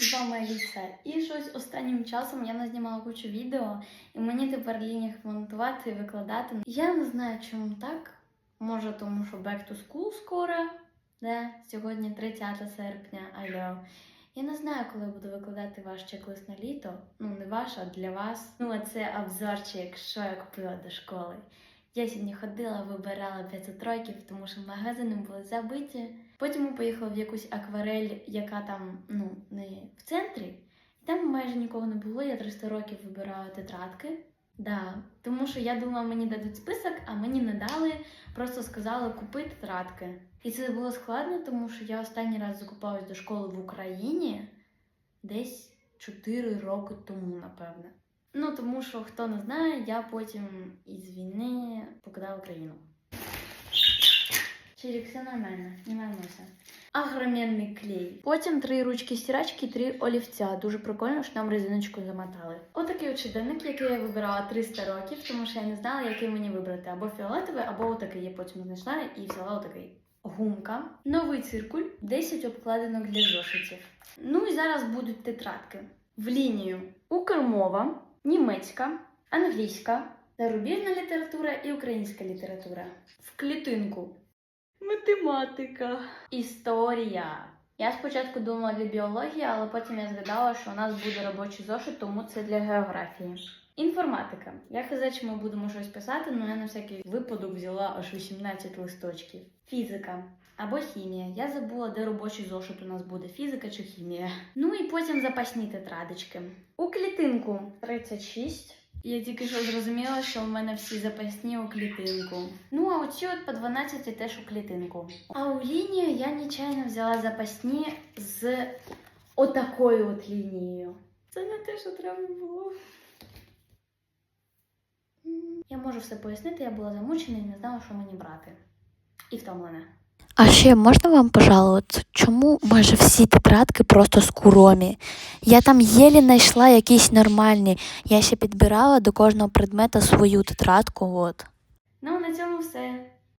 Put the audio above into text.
з вами Аліса. І щось останнім часом я назнімала кучу відео, і мені тепер лінь монтувати і викладати. Я не знаю, чому так. Може, тому що back to school скоро, де сьогодні 30 серпня, алло. Я не знаю, коли буду викладати ваш чек-лист на літо. Ну, не ваш, а для вас. Ну, а це обзорчик, що я купила до школи. Я сьогодні ходила, вибирала 500 років, тому що магазини були забиті. Потім ми поїхали в якусь акварель, яка там ну, не в центрі. І там майже нікого не було. Я 300 років вибирала тетрадки. Да, тому що я думала, мені дадуть список, а мені не дали, просто сказали купи тетрадки. І це було складно, тому що я останній раз закупалась до школи в Україні десь 4 роки тому, напевне. Ну, тому що хто не знає, я потім із війни покидала Україну. Чирік, все нормально, не нормально. Огроменний клей. Потім три ручки стирачки, три олівця. Дуже прикольно, що нам резиночку замотали. Отакий от щоденник, який я вибирала 300 років, тому що я не знала, який мені вибрати. Або фіолетовий, або отакий. Я потім знайшла і взяла отакий. Гумка, новий циркуль, 10 обкладинок для зошитів. Ну і зараз будуть тетрадки. В лінію Укрмова, німецька, англійська, зарубіжна література і українська література. В клітинку Математика. Історія. Я спочатку думала для біології, але потім я згадала, що у нас буде робочий зошит, тому це для географії. Інформатика. Я хз, чи ми будемо щось писати, але я на всякий випадок взяла аж 18 листочків. Фізика або хімія. Я забула, де робочий зошит у нас буде, фізика чи хімія. Ну і потім запасні тетрадочки. У клітинку 36. Я тільки що зрозуміла, що в мене всі запасні у клітинку. Ну, а оці от по 12 теж у клітинку. А у лінію я нечайно взяла запасні з отакою от лінією. Це не те, що треба було. Я можу все пояснити, я була замучена і не знала, що мені брати. І втомлена. А ще можна вам пожалуватися, чому майже всі тетрадки просто з куромі? Я там єлі знайшла якісь нормальні. Я ще підбирала до кожного предмета свою тетрадку. От. Ну, на цьому все.